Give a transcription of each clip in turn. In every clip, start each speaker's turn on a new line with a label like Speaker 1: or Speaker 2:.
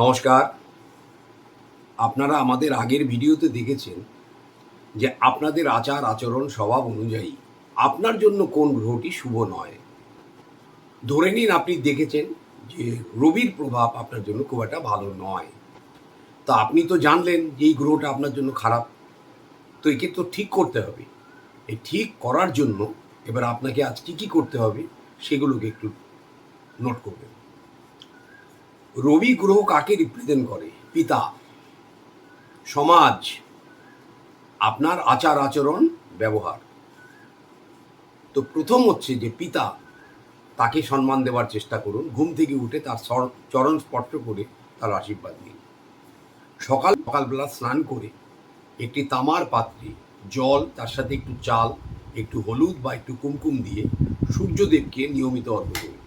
Speaker 1: নমস্কার। আপনারা আমাদের আগের ভিডিওতে দেখেছেন যে আপনাদের আচার, আচরণ, স্বভাব অনুযায়ী আপনার জন্য কোন গ্রহটি শুভ নয়। ধরে নিন আপনি দেখেছেন যে রবির প্রভাব আপনার জন্য খুব একটা ভালো নয়। তা আপনি তো জানলেন যে এই গ্রহটা আপনার জন্য খারাপ। তো একে তো ঠিক করতে হবে। এই ঠিক করার জন্য এবার আপনাকে আজ কী কী করতে হবে সেগুলোকে একটু নোট করবেন। রবি গ্রহ কাকে রিপ্রেজেন্ট করে? পিতা, সমাজ, আপনার আচার আচরণ, ব্যবহার। তো প্রথম হচ্ছে যে পিতা, তাকে সম্মান দেওয়ার চেষ্টা করুন। ঘুম থেকে উঠে তার চরণ স্পর্শ করে তার আশীর্বাদ নিন। সকাল, সকালবেলা স্নান করে একটি তামার পাত্রে জল, তার সাথে একটু চাল, একটু হলুদ বা একটু কুমকুম দিয়ে সূর্যদেবকে নিয়মিত অর্ঘ করুন।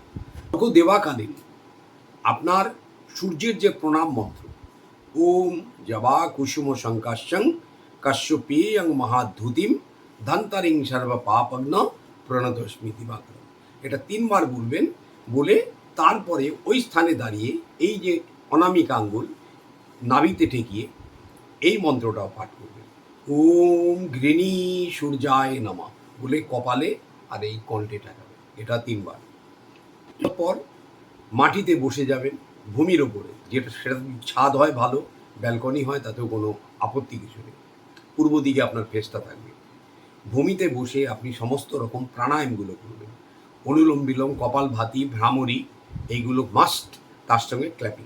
Speaker 1: অর্ঘ্য আপনার সূর্যের যে প্রণাম মন্ত্র, ওম জবা কুসুম শঙ্কাশং কাশ্যপেয়ং মহাধুতিম ধন্তারিং সর্ব পাপগ্ন প্রণতস্মি দিবাকর এটা তিনবার বলবেন, বলে তারপরে ওই স্থানে দাঁড়িয়ে এই যে অনামিকা আঙ্গুল নাবিতে ঠেকিয়ে এই মন্ত্রটাও পাঠ করবেন। ওম ঘৃণী সূর্যায় নমা বলে কপালে আর এই কণ্ঠে ঠেকাবে এটা তিনবার। এরপর মাটিতে বসে যাবেন, ভূমির ওপরে। যেটা সেটা ছাদ হয় ভালো, ব্যালকনি হয়, তাতেও কোনো আপত্তি কিছু নেই। পূর্ব দিকে আপনার ফেসটা থাকবে। ভূমিতে বসে আপনি সমস্ত রকম প্রাণায়ামগুলো করবেন। অনুলোম বিলোম, কপাল ভাতি, ভ্রামরি, এইগুলো মাস্ট তার সঙ্গে ক্ল্যাপিং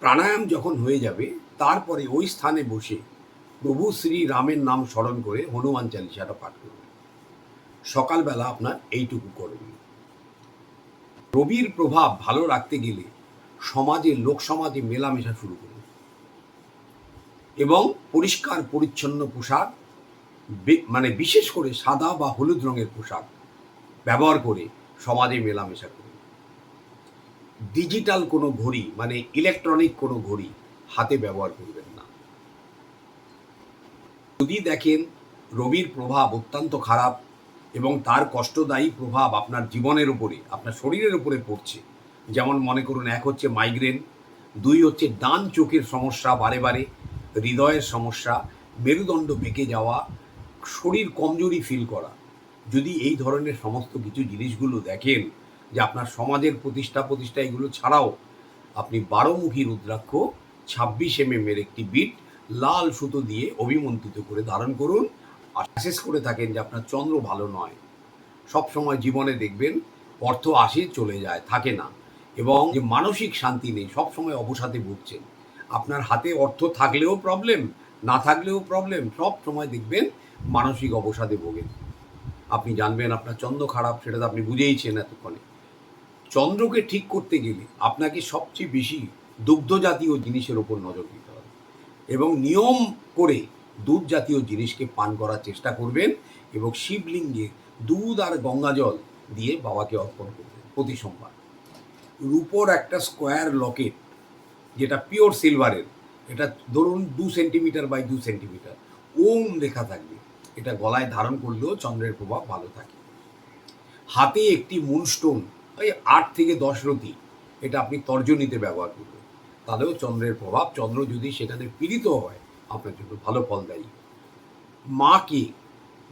Speaker 1: প্রাণায়াম যখন হয়ে যাবে, তারপরে ওই স্থানে বসে প্রভু শ্রী রামের নাম স্মরণ করে হনুমান চালিসাটা পাঠ করবেন। সকালবেলা আপনার এইটুকু করবেন রবির প্রভাব ভালো রাখতে গেলে সমাজে লোক সমাজে মেলামেশা শুরু করুন। এবং পরিষ্কার, পরিচ্ছন্ন পোশাক মানে বিশেষ করে সাদা বা হলুদ রঙের পোশাক ব্যবহার করে সমাজে মেলামেশা করুন। ডিজিটাল কোনো ঘড়ি মানে ইলেকট্রনিক কোনো ঘড়ি হাতে ব্যবহার করবেন না। যদি দেখেন রবির প্রভাব অত্যন্ত খারাপ এবং তার কষ্টদায়ী প্রভাব আপনার জীবনের উপরে, আপনার শরীরের উপরে পড়ছে। যেমন মনে করুন, এক হচ্ছে মাইগ্রেন দুই হচ্ছে ডান চোখের সমস্যা বারে বারে, হৃদয়ের সমস্যা, মেরুদণ্ড বেঁকে যাওয়া, শরীর কমজোরি ফিল করা। যদি এই ধরনের সমস্ত কিছু জিনিসগুলো দেখেন, যে আপনার সমাজের প্রতিষ্ঠা প্রতিষ্ঠা এগুলো ছাড়াও আপনি বারোমুখী রুদ্রাক্ষ, ছাব্বিশ এম এর একটি বিট লাল সুতো দিয়ে অভিমন্ত্রিত করে ধারণ করুন। আর শেষ করে থাকেন যে আপনার চন্দ্র ভালো নয়। সব সময় জীবনে দেখবেন অর্থ আসে, চলে যায়, থাকে না। এবং যে মানসিক শান্তি নেই সব সময় অবসাদে ভুগছেন। আপনার হাতে অর্থ থাকলেও প্রবলেম না থাকলেও প্রবলেম সব সময় দেখবেন মানসিক অবসাদে ভোগেন। আপনি জানবেন আপনার চন্দ্র খারাপ, সেটা তো আপনি বুঝেইছেন এতক্ষণে। চন্দ্রকে ঠিক করতে গেলে আপনাকে সবচেয়ে বেশি দুগ্ধ জাতীয় জিনিসের ওপর নজর দিতে হবে। এবং নিয়ম করে দুধ জাতীয় জিনিসকে পান করার চেষ্টা করবেন এবং শিবলিঙ্গে দুধ আর গঙ্গাজল দিয়ে বাবাকে অর্পণ করবেন প্রতি সোমবার। রূপোর একটা স্কোয়ার লকেট যেটা পিওর সিলভারের এটা ধরুন দু সেন্টিমিটার বাই দু সেন্টিমিটার ওম লেখা থাকবে। এটা গলায় ধারণ করলেও চন্দ্রের প্রভাব ভালো থাকে। হাতে একটি মুনস্টোন ওই আট থেকে দশ রতি, এটা আপনি তর্জনীতে ব্যবহার করবেন। তাহলেও চন্দ্রের প্রভাব, চন্দ্র যদি সেখানে পীড়িত হয় আপনার জন্য ভালো ফলদায়ী মাকে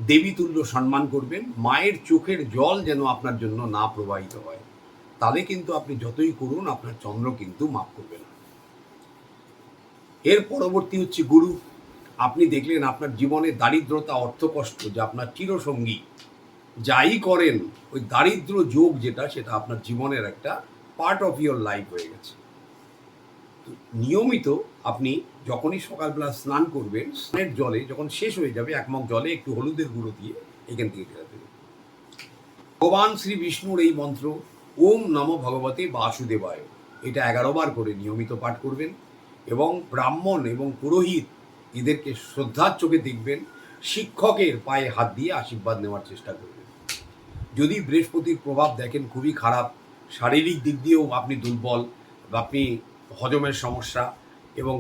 Speaker 1: দেবীতুল্য সম্মান করবেন, মায়ের চোখের জল যেন আপনার জন্য না প্রবাহিত হয়। তাহলে কিন্তু আপনি যতই করুন, আপনার চন্দ্র কিন্তু মাফ করবে না। এর পরবর্তী হচ্ছে গুরু। আপনি দেখলেন আপনার জীবনে দারিদ্রতা, অর্থকষ্ট, যে আপনার চিরসঙ্গী। যাই করেন, ওই দারিদ্র যোগ যেটা, সেটা আপনার জীবনের একটা পার্ট অফ ইয়োর লাইফ হয়ে গেছে। নিয়মিত আপনি যখনই সকালবেলা স্নান করবেন, স্নানের জলে যখন শেষ হয়ে যাবে, এক মগ জলে একটু হলুদের গুঁড়ো দিয়ে এখান থেকে দেবেন। ভগবান শ্রী বিষ্ণুর এই মন্ত্র, ওম নম ভগবতে বাসুদেবায় এটা এগারো বার করে নিয়মিত পাঠ করবেন এবং ব্রাহ্মণ এবং পুরোহিত এদেরকে শ্রদ্ধার চোখে দেখবেন, শিক্ষকের পায়ে হাত দিয়ে আশীর্বাদ নেওয়ার চেষ্টা করবেন। যদি বৃহস্পতির প্রভাব দেখেন খুবই খারাপ, শারীরিক দিক দিয়েও আপনি দুর্বল, বা আপনি হজমের সমস্যা এবং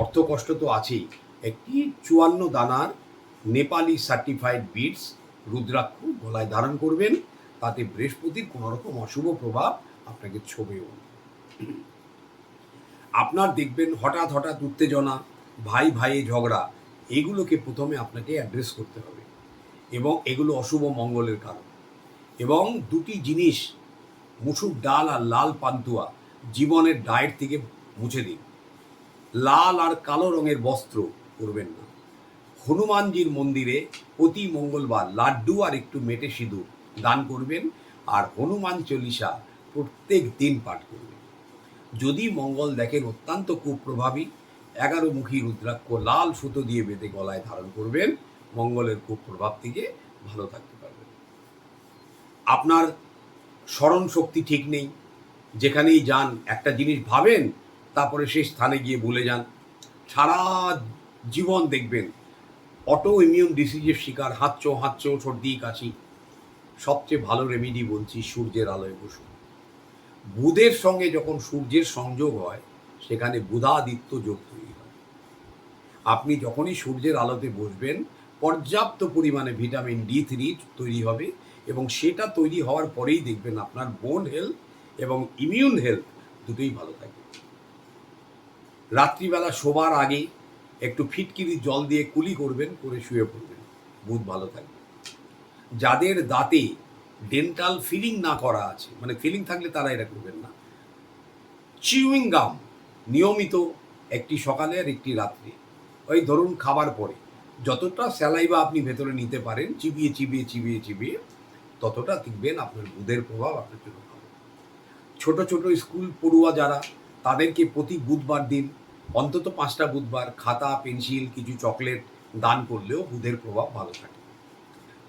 Speaker 1: অর্থকষ্ট তো আছেই। একটি চুয়ান্ন দানার নেপালি সার্টিফাইড বিটস রুদ্রাক্ষ গলায় ধারণ করবেন। তাতে বৃহস্পতির কোনো রকম অশুভ প্রভাব আপনাকে ছোবেও। আপনার দেখবেন হঠাৎ হঠাৎ উত্তেজনা, ভাই ভাইয়ে ঝগড়া, এগুলোকে প্রথমে আপনাকে অ্যাড্রেস করতে হবে এবং এগুলো অশুভ মঙ্গলের কারণ। এবং দুটি জিনিস, মুসুর ডাল আর লাল পান্তুয়া, জীবনের ডায়েট থেকে মুছে দিন। লাল আর কালো রঙের বস্ত্র পরবেন না। হনুমানজির মন্দিরে প্রতি মঙ্গলবার লাড্ডু আর একটু মেটে সিঁদুর দান করবেন আর হনুমান চল্লিশা প্রত্যেক দিন পাঠ করবেন। যদি মঙ্গল দেখেন অত্যন্ত কুপ্রভাবী এগারো মুখী রুদ্রাক্ষ লাল সুতো দিয়ে বেঁধে গলায় ধারণ করবেন, মঙ্গলের কুপ্রভাব থেকে ভালো থাকতে পারবেন। আপনার স্মরণ শক্তি ঠিক নেই। যেখানেই যান, একটা জিনিস ভাবেন তারপরে সেই স্থানে গিয়ে ভুলে যান, সারা জীবন দেখবেন, অটো ইমিউন ডিসিজের শিকার, হাঁচো হাঁচো, সর্দি, কাশি, সবচেয়ে ভালো রেমিডি বলছি সূর্যের আলোয় বসুন। বুধের সঙ্গে যখন সূর্যের সংযোগ হয়, সেখানে বুধাদিত্য যোগ তৈরি হয়। আপনি যখনই সূর্যের আলোতে বসবেন, পর্যাপ্ত পরিমাণে ভিটামিন ডি থ্রি তৈরি হবে এবং সেটা তৈরি হওয়ার পরেই দেখবেন আপনার বোন হেলথ এবং ইমিউন হেলথ দুটোই ভালো থাকবে রাত্রিবেলা শোবার আগে একটু ফিটকিরি জল দিয়ে কুলি করবেন, করে শুয়ে পড়বেন। বুধ ভালো থাকবে। যাদের দাঁতে ডেন্টাল ফিলিং না করা আছে মানে ফিলিং থাকলে তারা এটা করবেন না। চিউইং গাম নিয়মিত একটি সকালে আর একটি রাত্রে। ওই ধরুন খাবার পরে যতটা স্যালাইবা আপনি ভেতরে নিতে পারেন, চিবিয়ে চিবিয়ে চিবিয়ে চিবিয়ে, ততটা দেখবেন আপনার বুধের প্রভাব আপনার জন্য ভালো। ছোট ছোট স্কুল পড়ুয়া যারা, তাদেরকে প্রতি বুধবার দিন অন্তত পাঁচটা বুধবার খাতা, পেন্সিল, কিছু চকলেট দান করলেও বুধের প্রভাব ভালো থাকে।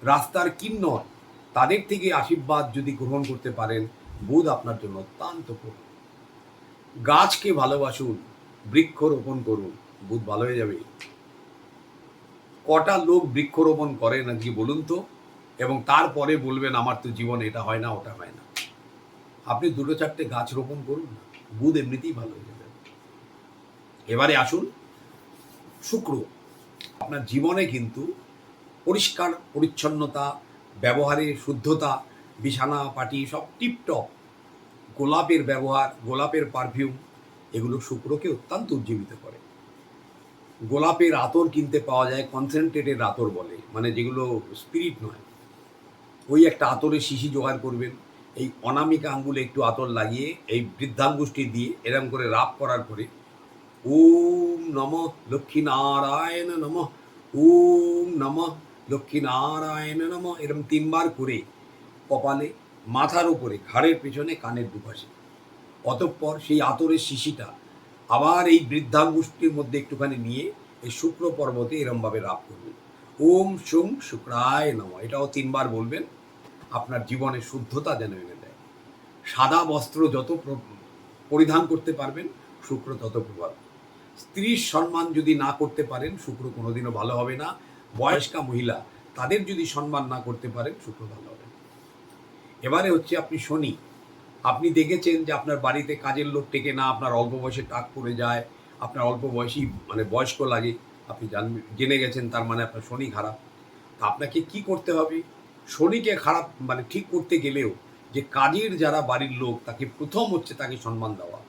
Speaker 1: রাস্তার কিন্নর তাদের থেকে আশীর্বাদ যদি গ্রহণ করতে পারেন, বুধ আপনার জন্য অত্যন্ত প্রভাব। গাছকে ভালোবাসুন, বৃক্ষরোপণ করুন, বুধ ভালো হয়ে যাবে। কটা লোক বৃক্ষরোপণ করেন আজকে বলুন তো? এবং তারপরে বলবেন, আমার তো জীবনে এটা হয় না, ওটা হয় না। আপনি দুটো চারটে গাছ রোপণ করুন না, বুধ এমনিতেই ভালো হয়ে যাবে। এবারে আসুন, শুক্র, আপনার জীবনে কিন্তু পরিষ্কার পরিচ্ছন্নতা, ব্যবহারে শুদ্ধতা, বিছানা, পাটি সব টিপটপ গোলাপের ব্যবহার, গোলাপের পারফিউম এগুলো শুক্রকে অত্যন্ত উজ্জীবিত করে। গোলাপের আতর কিনতে পাওয়া যায় কনসেন্ট্রেটেড আতর বলে মানে যেগুলো স্পিরিট নয়। ওই একটা আতরের শিশি জোগাড় করবেন, এই অনামিকা আঙ্গুলে একটু আতর লাগিয়ে, এই বৃদ্ধাঙ্গুষ্টি দিয়ে এরম করে রাপ করার পরে ওম নম লক্ষ্মী নারায়ণ নম ওম নম লক্ষ্মী নারায়ণ নম এরম তিনবার করে কপালে, মাথার উপরে, ঘাড়ের পেছনে, কানের দুপাশে। অতঃপর সেই আতরের শিশিটা আবার এই বৃদ্ধাঙ্গুষ্টির মধ্যে একটুখানি নিয়ে এই শুক্র পর্বতে এরমভাবে রাপ করবেন ওম সুং শুক্রায় নম। এটাও তিনবার বলবেন, আপনার জীবনে শুদ্ধতা যেন এনে দেয়। সাদা বস্ত্র যত প্র- পরিধান করতে পারবেন, শুক্র তত প্রভাব। স্ত্রীর সম্মান যদি না করতে পারেন, শুক্র কোনোদিনও ভালো হবে না। বয়স্কা মহিলা, তাদের যদি সম্মান না করতে পারেন, শুক্র ভালো হবে এবারে হচ্ছে আপনি শনি। আপনি দেখেছেন যে আপনার বাড়িতে কাজের লোক টেকে না, আপনার অল্প বয়সে টাক পড়ে যায়, আপনার অল্প বয়সী মানে বয়স্ক লাগে। আপনি জানবেন জেনে গেছেন তার মানে আপনার শনি খারাপ। তা আপনাকে কি করতে হবে? শনিকে খারাপ মানে ঠিক করতে গেলেও যে কাজের যারা বাড়ির লোক, তাকে প্রথম হচ্ছে তাকে সম্মান দেওয়া।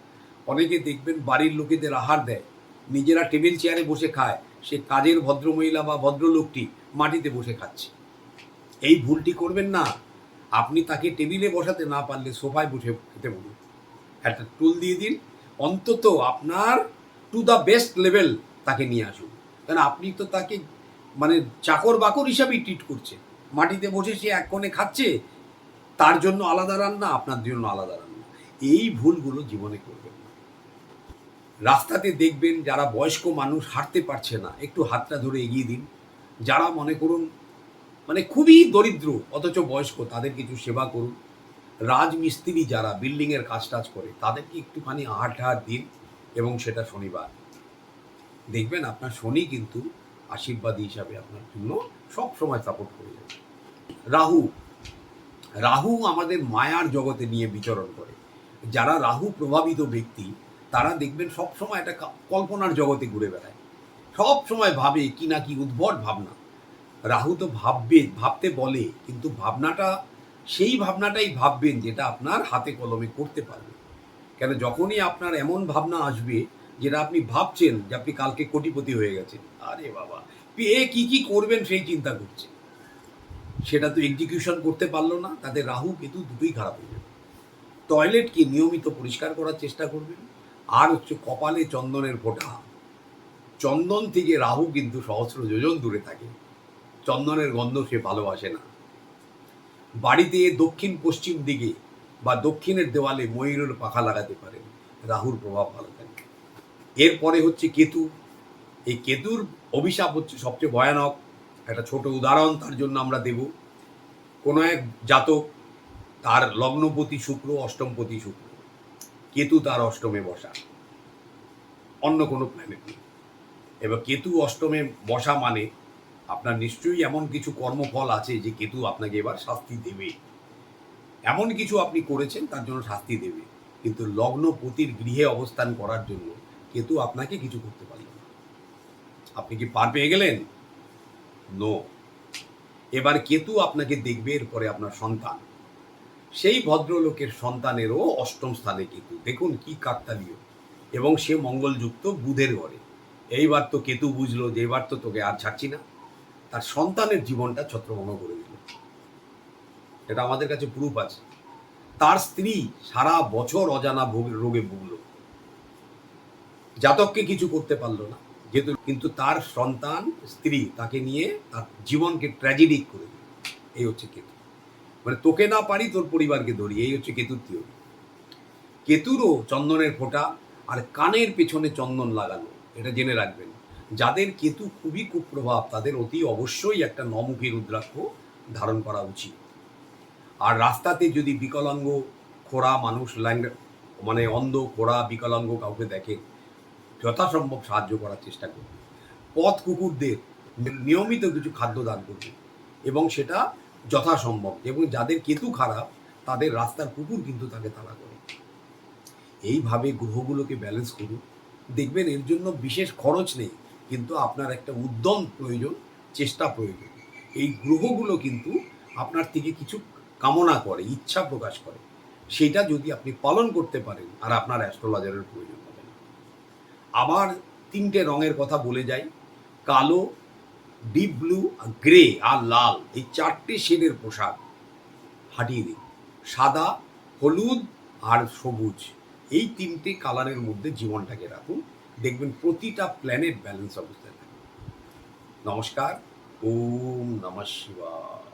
Speaker 1: অনেকে দেখবেন বাড়ির লোকেদের আহার দেয় নিজেরা টেবিল চেয়ারে বসে খায়, সে কাজের ভদ্রমহিলা বা ভদ্রলোকটি মাটিতে বসে খাচ্ছে। এই ভুলটি করবেন না। আপনি তাকে টেবিলে বসাতে না পারলে সোফায় বসে খেতে বলুন। একটা টুল দিয়ে দিন। অন্তত আপনার টু দ্য বেস্ট লেভেল তাকে নিয়ে আসুন। কারণ আপনি তো তাকে মানে চাকর বাকর হিসাবেই ট্রিট করছে মাটিতে বসে সে এক কোণে খাচ্ছে, তার জন্য আলাদা রান্না, আপনার জন্য আলাদা রান্না। এই ভুলগুলো জীবনে করবেন না। রাস্তাতে দেখবেন যারা বয়স্ক মানুষ হাঁটতে পারছে না, একটু হাতটা ধরে এগিয়ে দিন। যারা মনে করুন মানে খুবই দরিদ্র, অথচ বয়স্ক, তাদের কিছু সেবা করুন। রাজমিস্ত্রি যারা বিল্ডিংয়ের কাজ টাজ করে, তাদেরকে একটুখানি আহার ঠাহার দিন এবং সেটা শনিবার। দেখবেন আপনার শনি কিন্তু আশীর্বাদী হিসাবে আপনার জন্য সব সময় সাপোর্ট করে যাবে। রাহু রাহু আমাদের মায়ার জগতে নিয়ে বিচরণ করে। যারা রাহু প্রভাবিত ব্যক্তি তারা দেখবেন সব সময় একটা কল্পনার জগতে ঘুরে বেড়ায়। সব সময় ভাবে কি না কি উদ্ভট ভাবনা। রাহু তো ভাববে, ভাবতে বলে, কিন্তু ভাবনাটা, সেই ভাবনাটাই ভাববেন যেটা আপনার হাতে কলমে করতে পারবে। কেন যখনই আপনার এমন ভাবনা আসবে যেটা আপনি ভাবছেন যে আপনি কালকে কোটিপতি হয়ে গেছেন, আরে বাবা পেয়ে কি কি করবেন সেই চিন্তা করছে। সেটা তো এক্সিকিউশন করতে পারল না, তাতে রাহু, কেতু দুটোই খারাপ হয়ে যাবে। টয়লেটকে নিয়মিত পরিষ্কার করার চেষ্টা করবেন। আর হচ্ছে কপালে চন্দনের ফোঁটা। চন্দন থেকে রাহু কিন্তু সহস্র যোজন দূরে থাকে। চন্দনের গন্ধ সে ভালোবাসে না। বাড়িতে দক্ষিণ পশ্চিম দিকে বা দক্ষিণের দেওয়ালে ময়ূরের পাখা লাগাতে পারেন রাহুর প্রভাব ভালো থাকে। এরপরে হচ্ছে কেতু। এই কেতুর অভিশাপ হচ্ছে সবচেয়ে ভয়ানক। একটা ছোট উদাহরণ তার জন্য আমরা দেব। কোনো এক জাতক তার লগ্নপতি শুক্র, অষ্টমপতি শুক্র। কেতু তার অষ্টমে বসা। অন্য কোনো প্ল্যানেট নেই। এবার কেতু অষ্টমে বসা মানে আপনার নিশ্চয়ই এমন কিছু কর্মফল আছে যে কেতু আপনাকে এবার শাস্তি দেবে। এমন কিছু আপনি করেছেন, তার জন্য শাস্তি দেবে। কিন্তু লগ্নপতির গৃহে অবস্থান করার জন্য কেতু আপনাকে কিছু করতে পারল না। আপনি কি পার পেয়ে গেলেন? নো এবার কেতু আপনাকে দেখবে, এরপরে আপনার সন্তান। সেই ভদ্রলোকের সন্তানেরও অষ্টম স্থানে কেতু। দেখুন কি কাকতালীয়। এবং সে মঙ্গলযুক্ত বুধের ঘরে। এইবার তো কেতু বুঝলো যে এবার তো তোকে আর ছাড়ছি না। তার সন্তানের জীবনটা ছত্রভঙ্গ করে দিল। এটা আমাদের কাছে প্রুফ আছে। তার স্ত্রী সারা বছর অজানা রোগে ভুগলো। জাতককে কিছু করতে পারল না। যেহেতু কিন্তু তার সন্তান স্ত্রী, তাকে নিয়ে তার জীবনকে ট্র্যাজেডিক করে দিল। এই হচ্ছে কেতু। মানে তোকে না পারি, তোর পরিবারকে ধরি। এই হচ্ছে কেতুর থিওরি কেতুরও চন্দনের ফোঁটা আর কানের পেছনে চন্দন লাগানো এটা জেনে রাখবেন। যাদের কেতু খুবই কুপ্রভাব, তাদের অতি অবশ্যই একটা নমুখী রুদ্রাক্ষ ধারণ করা উচিত। আর রাস্তাতে যদি বিকলাঙ্গ, খোড়া মানুষ ল্যান্ড মানে অন্ধ, খোড়া, বিকলাঙ্গ কাউকে দেখে, যথাসম্ভব সাহায্য করার চেষ্টা করবে। পথ কুকুরদের নিয়মিত কিছু খাদ্য দান করবে এবং সেটা যথাসম্ভব এবং যাদের কেতু খারাপ, তাদের রাস্তার কুকুর কিন্তু তাকে তাড়া করে। এইভাবে গ্রহগুলোকে ব্যালেন্স করুন। দেখবেন এর জন্য বিশেষ খরচ নেই, কিন্তু আপনার একটা উদ্যম প্রয়োজন, চেষ্টা প্রয়োজন। এই গ্রহগুলো কিন্তু আপনার থেকে কিছু কামনা করে, ইচ্ছা প্রকাশ করে। সেটা যদি আপনি পালন করতে পারেন, আর আপনার অ্যাস্ট্রোলজারের প্রয়োজন হবে না। আবার তিনটে রঙের কথা বলে যাই। কালো ডিপ ব্লু গ্রে আর লাল, এই চারটে শেডের পোশাক হাঁটিয়ে দিন। সাদা, হলুদ আর সবুজ, এই তিনটে কালারের মধ্যে জীবনটাকে রাখুন। দেখবেন প্রতিটা প্ল্যানেট ব্যালেন্স অবস্থায় থাকে। নমস্কার, ওম নমঃ শিবায়।